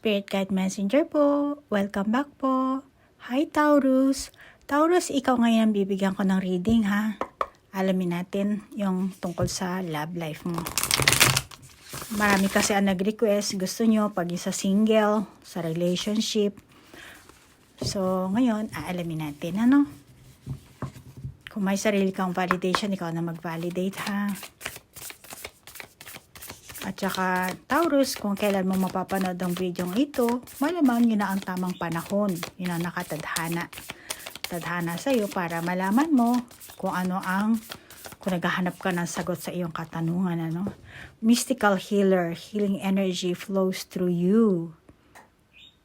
Spirit Guide Messenger po. Welcome back po. Hi Taurus. Taurus, ikaw ngayon ang bibigyan ko ng reading ha. Alamin natin yung tungkol sa love life mo. Marami kasi ang nag-request. Gusto nyo pag sa single, sa relationship. So, ngayon, aalamin natin ano. Kung may sarili kang validation, ikaw na mag-validate ha. At saka, Taurus, kung kailan mo mapapanood ang video ito, malamang yun na ang tamang panahon. Yun ang nakatadhana. Tadhana sa'yo para malaman mo kung ano ang, kung naghahanap ka ng sagot sa iyong katanungan. Ano? Mystical healer, healing energy flows through you.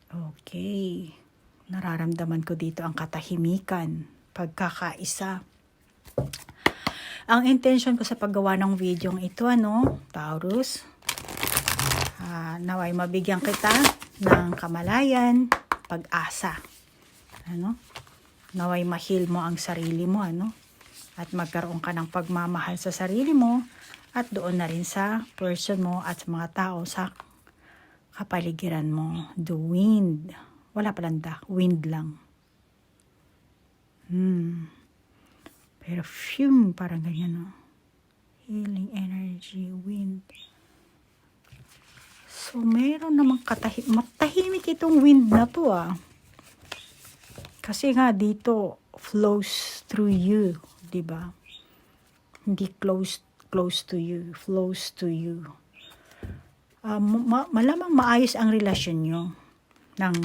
Okay. Nararamdaman ko dito ang katahimikan, pagkakaisa. Ang intention ko sa paggawa ng video ito, ano, Taurus, uh, naway mabigyan kita ng kamalayan, pag-asa. Ano? Naway mahil mo ang sarili mo, ano? At magkaroon ka ng pagmamahal sa sarili mo at doon na rin sa person mo at mga tao sa kapaligiran mo. The wind. Wala palang da. Wind lang. Hmm. Perfume, parang ganyan, no? Healing energy, wind. So, meron namang katahimik. Matahimik itong wind na to, ah. Kasi nga, dito, flows through you, di ba? Hindi close, close to you, flows to you. Uh, ma- malamang maayos ang relasyon nyo ng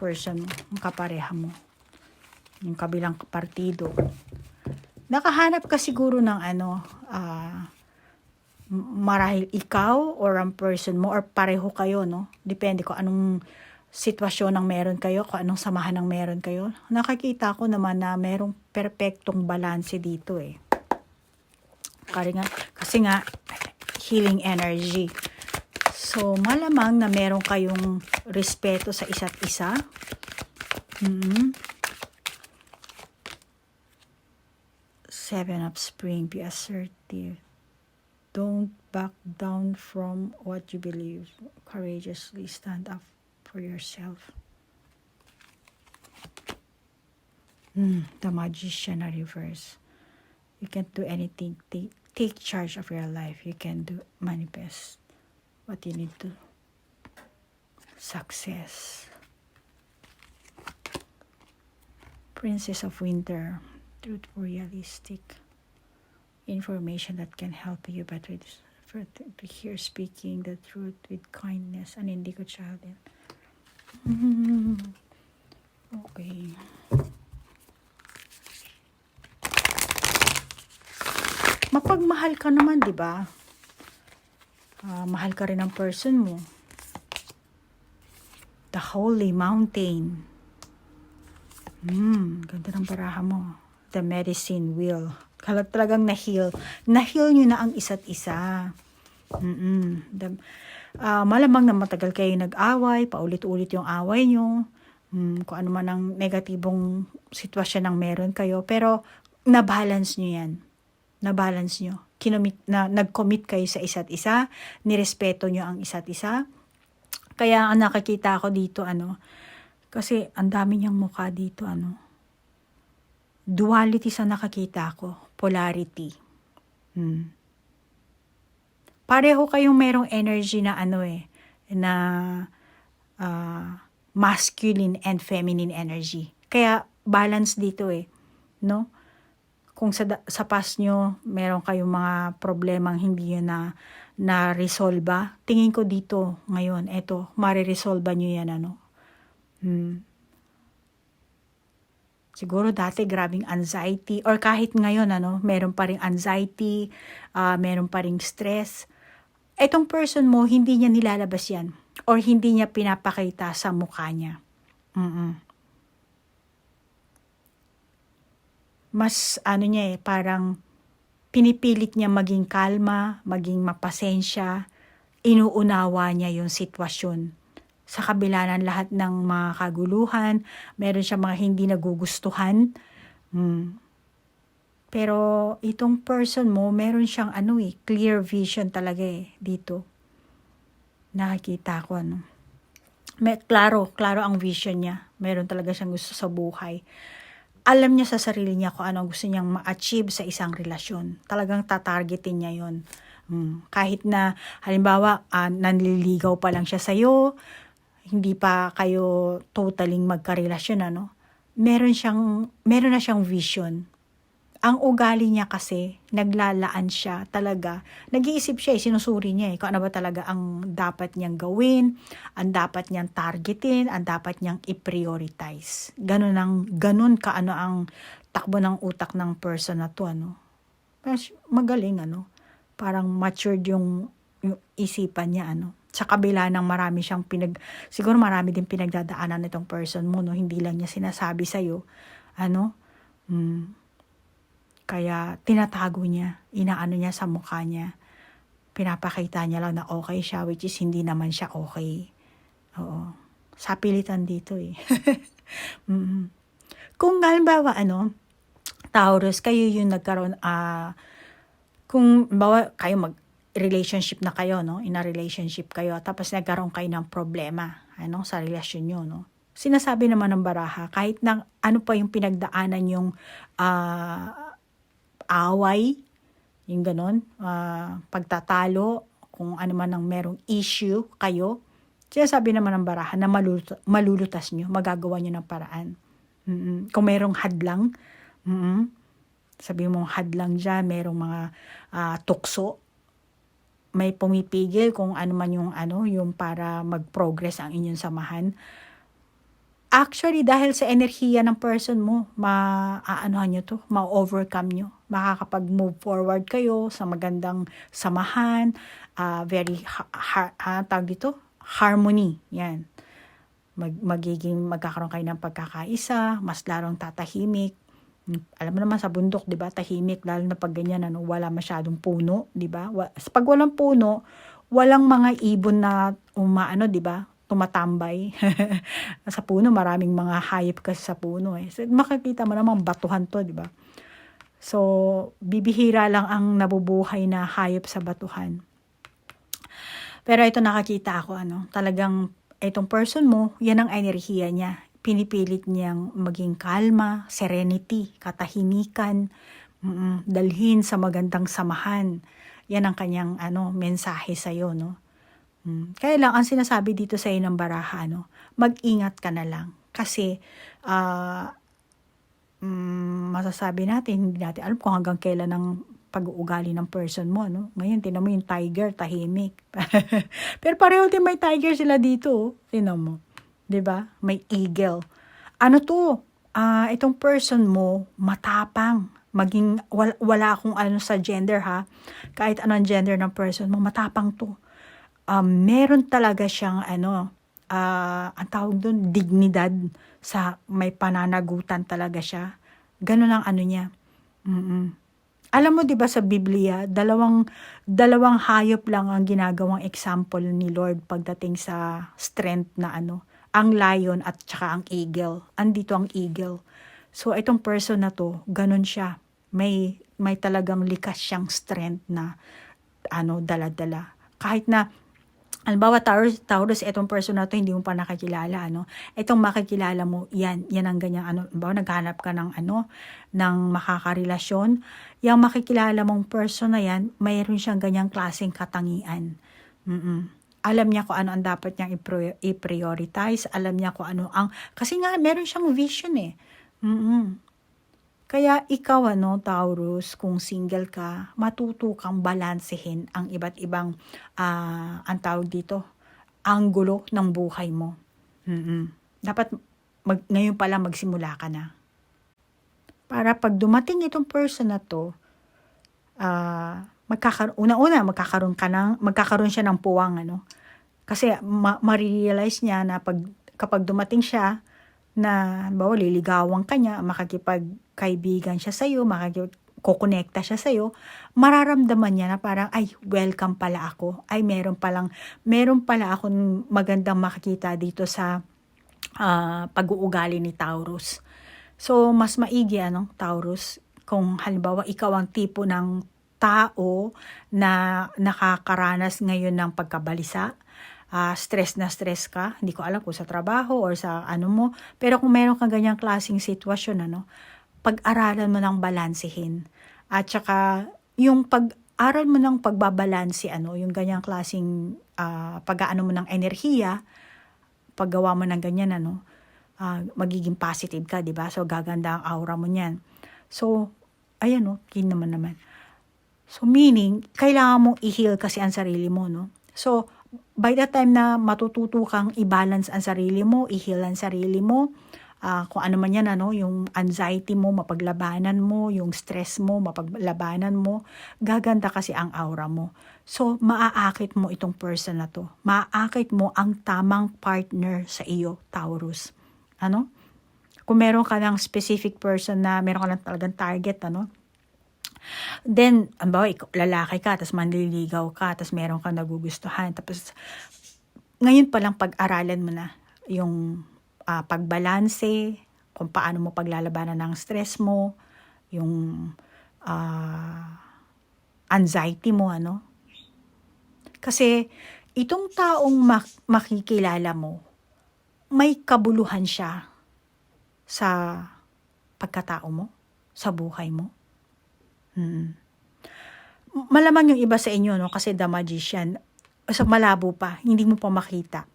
person ng kapareha mo, yung kabilang partido nakahanap ka siguro ng ano, uh, marahil ikaw or ang person mo or pareho kayo, no? Depende ko anong sitwasyon ng meron kayo, kung anong samahan ng meron kayo. Nakakita ko naman na merong perpektong balanse dito eh. Kasi nga, kasi nga healing energy. So, malamang na meron kayong respeto sa isa't isa. Mm-hmm. Seven of Spring, be assertive. Don't back down from what you believe. Courageously stand up for yourself. Mm, the Magician reverse. You can't do anything. Take, take charge of your life. You can do manifest what you need to. Success. Princess of Winter truthful, realistic information that can help you better for to hear speaking the truth with kindness and indigo child. Okay. Mapagmahal ka naman, 'di ba? Uh, mahal ka rin ng person mo. The Holy Mountain. Hmm, ganda ng baraha mo the medicine will. Kala talagang na-heal. Na-heal nyo na ang isa't isa. Mm-mm. Uh, malamang na matagal kayo nag-away, paulit-ulit yung away nyo, mm, kung ano man ang negatibong sitwasyon ng meron kayo, pero na-balance nyo yan. Na-balance nyo. Kinomit, na, nag-commit kayo sa isa't isa, nirespeto nyo ang isa't isa. Kaya ang nakakita ako dito, ano, kasi ang dami niyang mukha dito, ano, duality sa nakakita ko, polarity. Hmm. Pareho kayong merong energy na ano eh, na uh, masculine and feminine energy. Kaya balance dito eh, no? Kung sa, sa past nyo, meron kayong mga problemang hindi yun na na-resolve, tingin ko dito ngayon, eto, mariresolve nyo yan, ano? Hmm Siguro dati grabing anxiety or kahit ngayon ano, meron pa ring anxiety, uh, meron pa ring stress. Etong person mo, hindi niya nilalabas yan or hindi niya pinapakita sa mukha niya. Mm-mm. Mas ano niya eh, parang pinipilit niya maging kalma, maging mapasensya, inuunawa niya yung sitwasyon sa kabila ng lahat ng mga kaguluhan, meron siya mga hindi nagugustuhan. Hmm. Pero itong person mo, meron siyang ano eh, clear vision talaga eh, dito. Nakikita ko ano. May, klaro, klaro ang vision niya. Meron talaga siyang gusto sa buhay. Alam niya sa sarili niya kung ano gusto niyang ma-achieve sa isang relasyon. Talagang tatargetin niya yon. Mm. Kahit na, halimbawa, ah, nanliligaw pa lang siya sa'yo, hindi pa kayo totaling magkarelasyon, ano? Meron siyang, meron na siyang vision ang ugali niya kasi, naglalaan siya talaga. Nag-iisip siya, eh, sinusuri niya eh, kung ano ba talaga ang dapat niyang gawin, ang dapat niyang targetin, ang dapat niyang i-prioritize. Ganun, ang, ganun ka ano ang takbo ng utak ng person na to, ano. Magaling, ano. Parang matured yung, yung isipan niya, ano. Sa kabila ng marami siyang pinag, siguro marami din pinagdadaanan nitong person mo, no. Hindi lang niya sinasabi sa'yo, ano. Hmm kaya tinatago niya, inaano niya sa mukha niya. Pinapakita niya lang na okay siya, which is hindi naman siya okay. Oo. Sapilitan dito eh. mm. Kung halimbawa ano, Taurus, kayo yung nagkaroon, ah, kung bawa kayo mag relationship na kayo, no? In a relationship kayo, tapos nagkaroon kayo ng problema, ano, sa relasyon nyo, no? Sinasabi naman ng baraha, kahit na ano pa yung pinagdaanan yung ah, away, yung ganon, uh, pagtatalo, kung ano man ang merong issue kayo, sinasabi naman ng baraha na malulutas, malulutas nyo, magagawa nyo ng paraan. Mm-mm. Kung merong hadlang, mm-mm. sabi mong hadlang dyan, merong mga uh, tukso, may pumipigil kung ano man yung ano, yung para mag-progress ang inyong samahan. Actually, dahil sa enerhiya ng person mo, ma-aanohan nyo to, ma-overcome nyo. Makakapag-move forward kayo sa magandang samahan, uh, very, ha, ha, ha, tawag dito, harmony. Yan. Mag, magiging, magkakaroon kayo ng pagkakaisa, mas larong tatahimik. Alam mo naman sa bundok, 'di ba? Tahimik lalo na pag ganyan ano, wala masyadong puno, 'di ba? Pag walang puno, walang mga ibon na umaano, 'di ba? tumatambay. sa puno, maraming mga hayop kasi sa puno eh. So, makikita mo naman batuhan to, di ba? So, bibihira lang ang nabubuhay na hayop sa batuhan. Pero ito nakakita ako, ano, talagang itong person mo, yan ang enerhiya niya. Pinipilit niyang maging kalma, serenity, katahimikan, mm dalhin sa magandang samahan. Yan ang kanyang ano, mensahe sa iyo, no? Hmm. Kaya lang, ang sinasabi dito sa ng baraha, no, mag-ingat ka na lang. Kasi, uh, um, masasabi natin, hindi natin alam kung hanggang kailan ang pag-uugali ng person mo, no? Ngayon, tinan mo yung tiger, tahimik. Pero pareho din may tiger sila dito, oh. tinan mo. 'Di ba May eagle. Ano to? Uh, itong person mo, matapang. Maging, wala, wala akong ano sa gender ha. Kahit anong gender ng person mo, matapang to um, meron talaga siyang ano, uh, ang tawag doon, dignidad sa may pananagutan talaga siya. Ganun ang ano niya. Mm-mm. Alam mo 'di ba sa Biblia, dalawang dalawang hayop lang ang ginagawang example ni Lord pagdating sa strength na ano, ang lion at saka ang eagle. Andito ang eagle. So itong person na to, ganun siya. May may talagang likas siyang strength na ano dala-dala. Kahit na Halimbawa, Taurus, Taurus, itong person na to, hindi mo pa nakakilala, ano. Itong makikilala mo, yan, yan ang ganyan, ano. Halimbawa, naghanap ka ng, ano, ng makakarelasyon. Yung makikilala mong person na yan, mayroon siyang ganyang klaseng katangian. Mm-mm. Alam niya kung ano ang dapat niyang i-prioritize. Alam niya kung ano ang, kasi nga, meron siyang vision eh. Mm-mm. Kaya ikaw ano, Taurus, kung single ka, matuto kang balansehin ang iba't ibang, uh, ang tawag dito, anggulo ng buhay mo. Mm-mm. Dapat mag, ngayon pa lang magsimula ka na. Para pag dumating itong person na to, uh, magkakaroon, una-una, magkakaroon ka ng, magkakaroon siya ng puwang, ano. Kasi ma- ma-realize niya na pag, kapag dumating siya, na, bawa, liligawan ka niya, makakipagkaibigan siya sa'yo, makakikukonekta siya sa'yo, mararamdaman niya na parang, ay, welcome pala ako. Ay, meron palang, meron pala akong magandang makikita dito sa uh, pag-uugali ni Taurus. So, mas maigi, ano, Taurus, kung halimbawa ikaw ang tipo ng tao na nakakaranas ngayon ng pagkabalisa, ah, stress na stress ka, hindi ko alam kung sa trabaho or sa ano mo, pero kung meron kang ganyang klaseng sitwasyon, ano, pag-aralan mo ng balansehin. At saka, yung pag-aral mo ng pagbabalanse, ano, yung ganyang klaseng ah, pag-aano mo ng enerhiya, paggawa mo ng ganyan, ano, ah, magiging positive ka, di ba? So, gaganda ang aura mo niyan. So, ayan, no, kin naman naman. So, meaning, kailangan mong i-heal kasi ang sarili mo, no? So, by the time na matututo kang i-balance ang sarili mo, i-heal ang sarili mo, ah, kung ano man yan, ano, yung anxiety mo, mapaglabanan mo, yung stress mo, mapaglabanan mo, gaganda kasi ang aura mo. So, maaakit mo itong person na to. Maaakit mo ang tamang partner sa iyo, Taurus. Ano? Kung meron ka ng specific person na meron ka lang talagang target, ano? Then, ambawa, ikaw, lalaki ka, tapos manliligaw ka, tapos meron ka nagugustuhan, tapos ngayon pa lang pag-aralan mo na yung ah, pagbalanse, kung paano mo paglalabanan ng stress mo, yung ah, anxiety mo, ano? Kasi itong taong mak- makikilala mo, may kabuluhan siya sa pagkatao mo, sa buhay mo. Mm. Malamang yung iba sa inyo, no? Kasi the magician, sa malabo pa, hindi mo pa makita.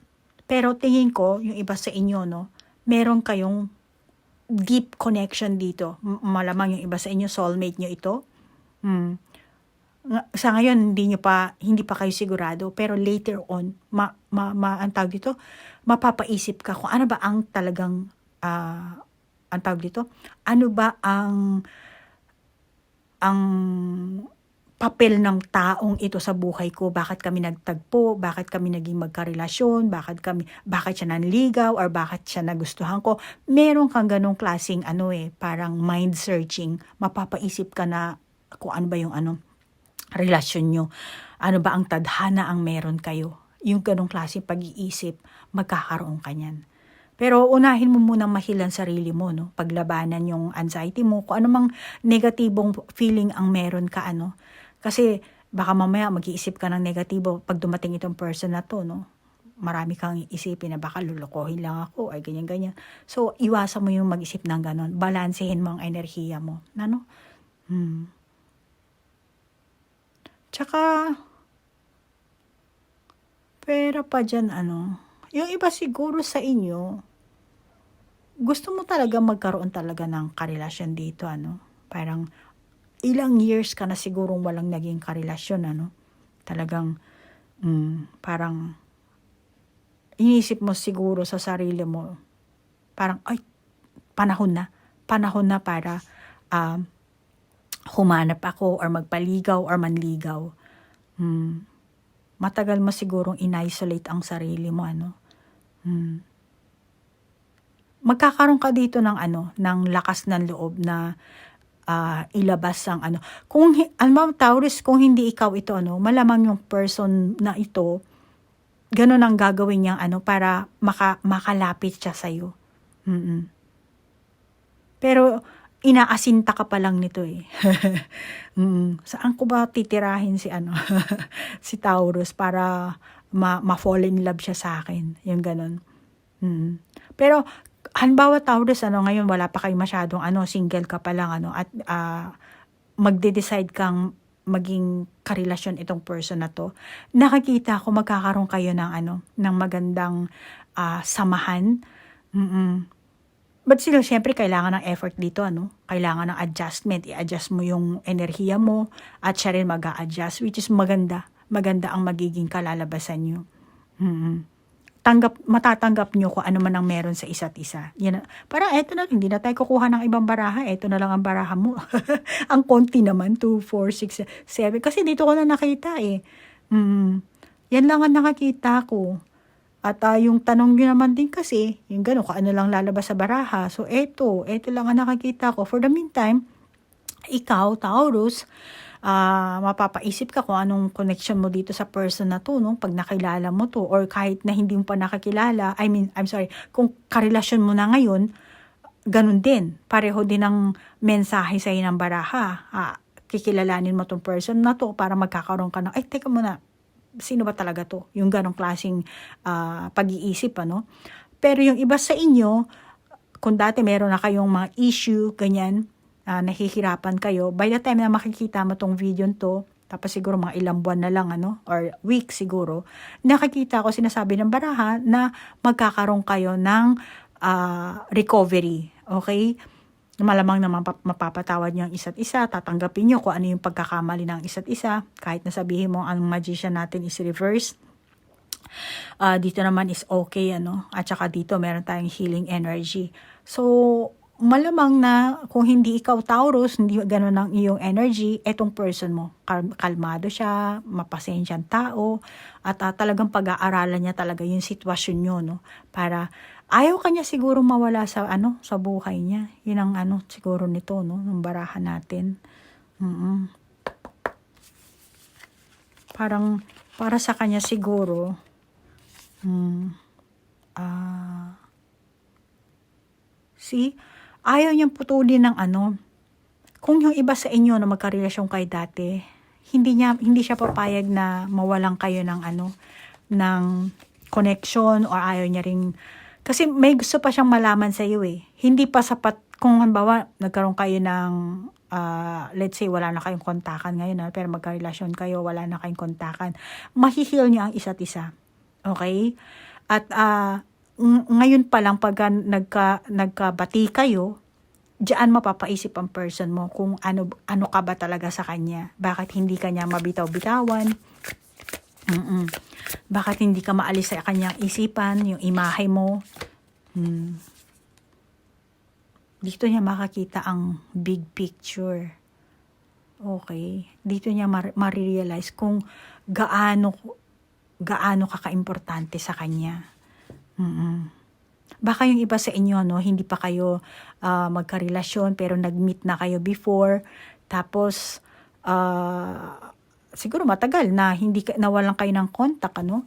Pero tingin ko, yung iba sa inyo, no? Meron kayong deep connection dito. Malamang yung iba sa inyo, soulmate nyo ito. Mm. Sa ngayon, hindi nyo pa, hindi pa kayo sigurado. Pero later on, ma, ma, ma, ang tawag dito, mapapaisip ka kung ano ba ang talagang, ah, ang tawag dito, ano ba ang ang papel ng taong ito sa buhay ko, bakit kami nagtagpo, bakit kami naging magkarelasyon, bakit kami, bakit siya nanligaw, or bakit siya nagustuhan ko. Meron kang ganong klaseng ano eh, parang mind searching, mapapaisip ka na kung ano ba yung ano, relasyon nyo, ano ba ang tadhana ang meron kayo. Yung ganong klaseng pag-iisip, magkakaroon ka niyan. Pero unahin mo munang mahilan sarili mo, no? Paglabanan yung anxiety mo, kung anumang negatibong feeling ang meron ka, ano? Kasi baka mamaya mag-iisip ka ng negatibo pag dumating itong person na to, no? Marami kang isipin na baka lulukohin lang ako, ay ganyan-ganyan. So, iwasan mo yung mag-isip ng ganon. Balansehin mo ang enerhiya mo. Ano? Hmm. Tsaka, pera pa dyan, ano? Yung iba siguro sa inyo, gusto mo talaga magkaroon talaga ng karelasyon dito, ano? Parang ilang years ka na sigurong walang naging karelasyon, ano? Talagang, mm, parang, inisip mo siguro sa sarili mo, parang, ay, panahon na. Panahon na para um, humanap ako or magpaligaw or manligaw. Hmm. Matagal mo sigurong in-isolate ang sarili mo, ano? Hmm magkakaroon ka dito ng ano, ng lakas ng loob na ah, ilabas ang ano. Kung alam mo, Taurus, kung hindi ikaw ito ano, malamang yung person na ito ganun ang gagawin niyang ano para maka, makalapit siya sa iyo. Pero inaasinta ka pa lang nito eh. mm, saan ko ba titirahin si ano si Taurus para ma, ma-fall in love siya sa akin. Yung ganun. Mm. Pero hanbawa Taurus ano ngayon wala pa kayo masyadong ano single ka pa lang ano at ah, magde-decide kang maging karelasyon itong person na to. Nakakita ko magkakaroon kayo ng ano ng magandang ah, samahan. Mm-mm. But still, syempre, kailangan ng effort dito, ano? Kailangan ng adjustment. I-adjust mo yung enerhiya mo at siya rin mag adjust which is maganda. Maganda ang magiging kalalabasan nyo. Mm-mm tanggap, matatanggap nyo kung ano man ang meron sa isa't isa. Yan, parang eto na, hindi na tayo kukuha ng ibang baraha. Eto na lang ang baraha mo. ang konti naman, 2, 4, 6, 7. Kasi dito ko na nakita eh. Mm, yan lang ang nakakita ko. At ah, yung tanong nyo naman din kasi, yung gano'n, kung ano lang lalabas sa baraha. So, eto, eto lang ang nakakita ko. For the meantime, ikaw, Taurus, ah mapapaisip ka kung anong connection mo dito sa person na to, no? Pag nakilala mo to, or kahit na hindi mo pa nakakilala, I mean, I'm sorry, kung karelasyon mo na ngayon, ganun din. Pareho din ang mensahe sa ng baraha. Ah, kikilalanin mo tong person na to para magkakaroon ka ng, ay, teka muna, sino ba talaga to? Yung ganong klaseng ah, pag-iisip, ano? Pero yung iba sa inyo, kung dati meron na kayong mga issue, ganyan, ah, nahihirapan kayo, by the time na makikita mo tong video to, tapos siguro mga ilang buwan na lang, ano, or week siguro, nakikita ko sinasabi ng baraha na magkakaroon kayo ng ah, recovery. Okay? Malamang pap- mapapatawad niyo ang isa't isa, tatanggapin niyo kung ano yung pagkakamali ng isa't isa, kahit na sabihin mo ang magician natin is reverse. Ah, dito naman is okay, ano, at saka dito meron tayong healing energy. So, malamang na kung hindi ikaw Taurus, hindi gano'n ang iyong energy, etong person mo, kal- kalmado siya, mapasensyang tao, at ah, talagang pag-aaralan niya talaga yung sitwasyon nyo, no? Para ayaw kanya siguro mawala sa ano sa buhay niya. Yun ang ano siguro nito, no? Ng barahan natin. mm Parang para sa kanya siguro, hmm, ah, see, ayaw niyang putulin ng ano, kung yung iba sa inyo na magkarelasyon kayo dati, hindi niya hindi siya papayag na mawalan kayo ng ano ng connection or ayaw niya ring kasi may gusto pa siyang malaman sa iyo eh. Hindi pa sapat kung halimbawa nagkaroon kayo ng ah, let's say wala na kayong kontakan ngayon ah, pero magkarelasyon kayo, wala na kayong kontakan. Mahihil niyo ang isa't isa. Okay? At ng- ngayon pa lang pag nagka, nagkabati kayo, diyan mapapaisip ang person mo kung ano ano ka ba talaga sa kanya. Bakit hindi kanya mabitaw-bitawan? Mm-mm. Bakit hindi ka maalis sa kanyang isipan, yung imahe mo? Hmm. Dito niya makakita ang big picture. Okay. Dito niya mar- marirealize kung gaano gaano ka kaimportante sa kanya. Mm-mm. Baka yung iba sa inyo, no, hindi pa kayo ah, magkarelasyon pero nag-meet na kayo before. Tapos, ah, siguro matagal na hindi nawalan kayo ng contact, ano?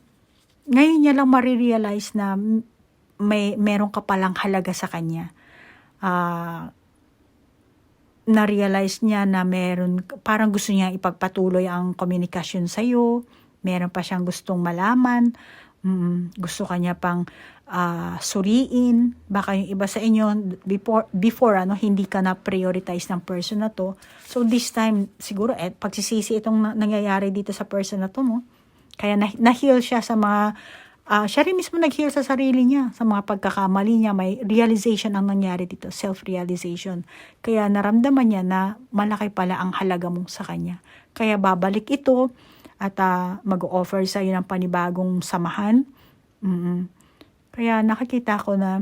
Ngayon niya lang marirealize na may meron ka palang halaga sa kanya. Ah, na-realize niya na meron, parang gusto niya ipagpatuloy ang komunikasyon sa'yo, meron pa siyang gustong malaman, mm, gusto kanya pang ah, suriin, baka yung iba sa inyo, before, before ano, hindi ka na prioritize ng person na to. So this time, siguro, eh, pagsisisi itong na- nangyayari dito sa person na to mo. Kaya na- na-heal siya sa mga, ah, siya rin mismo nag-heal sa sarili niya, sa mga pagkakamali niya, may realization ang nangyari dito, self-realization. Kaya naramdaman niya na malaki pala ang halaga mo sa kanya. Kaya babalik ito at ah, mag-offer sa iyo ng panibagong samahan. mm Kaya nakikita ko na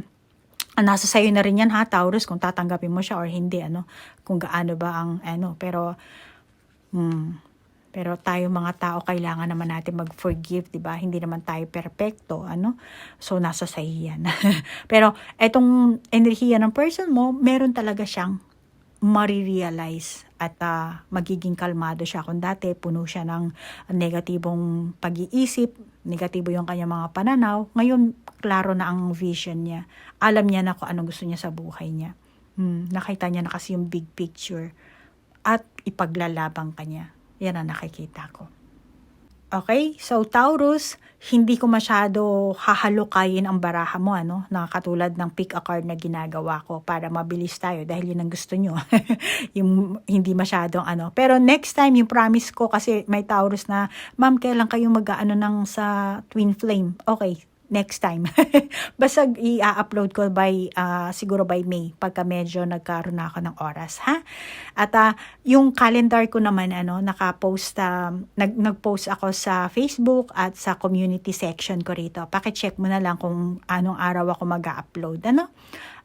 ah, nasa sayo na rin yan ha, Taurus, kung tatanggapin mo siya or hindi, ano, kung gaano ba ang, ano, pero, hmm, pero tayo mga tao, kailangan naman natin mag-forgive, di ba? Hindi naman tayo perfecto, ano? So, nasa sayo yan. pero, etong enerhiya ng person mo, meron talaga siyang marirealize at ah, magiging kalmado siya. Kung dati, puno siya ng negatibong pag-iisip, negatibo yung kanyang mga pananaw, ngayon, klaro na ang vision niya. Alam niya na kung anong gusto niya sa buhay niya. Hmm, nakita niya na kasi yung big picture at ipaglalabang kanya. Yan ang nakikita ko. Okay? So, Taurus, hindi ko masyado hahalukayin ang baraha mo, ano? Na katulad ng pick a card na ginagawa ko para mabilis tayo dahil yun ang gusto nyo. yung hindi masyadong ano. Pero next time, yung promise ko kasi may Taurus na, ma'am, kailan kayo mag-ano ng sa Twin Flame? Okay, next time. Basta i-upload ko by, ah, siguro by May, pagka medyo nagkaroon na ako ng oras, ha? At ah, yung calendar ko naman, ano, naka-post, um, nag, nag-post ako sa Facebook at sa community section ko rito. Pakicheck mo na lang kung anong araw ako mag-upload, ano?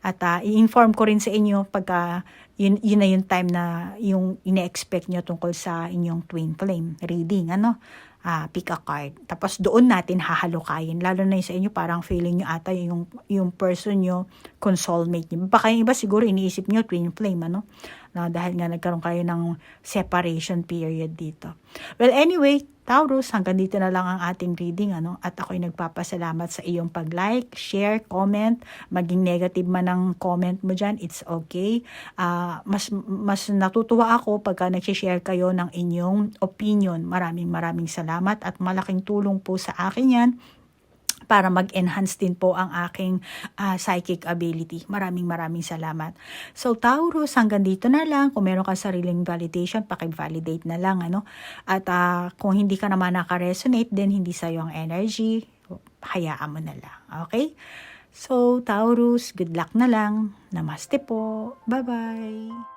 At ah, i-inform ko rin sa inyo pagka yun, yun na yung time na yung ine-expect nyo tungkol sa inyong twin flame reading, ano? Ah, pick a card. Tapos doon natin hahalukayin. Lalo na yung sa inyo, parang feeling nyo ata yung, yung person nyo, kung soulmate nyo. Baka yung iba siguro iniisip nyo, twin flame, ano? Na dahil nga nagkaroon kayo ng separation period dito. Well, anyway, Taurus, hanggang dito na lang ang ating reading. Ano? At ako'y nagpapasalamat sa iyong pag-like, share, comment. Maging negative man ang comment mo dyan, it's okay. Ah, mas, mas natutuwa ako pagka nag-share kayo ng inyong opinion. Maraming maraming salamat at malaking tulong po sa akin yan para mag-enhance din po ang aking ah, psychic ability. Maraming maraming salamat. So Taurus, hanggang dito na lang. Kung meron ka sariling validation, paki-validate na lang. Ano? At ah, kung hindi ka naman naka-resonate, then hindi sa'yo ang energy, hayaan mo na lang. Okay? So Taurus, good luck na lang. Namaste po. Bye-bye.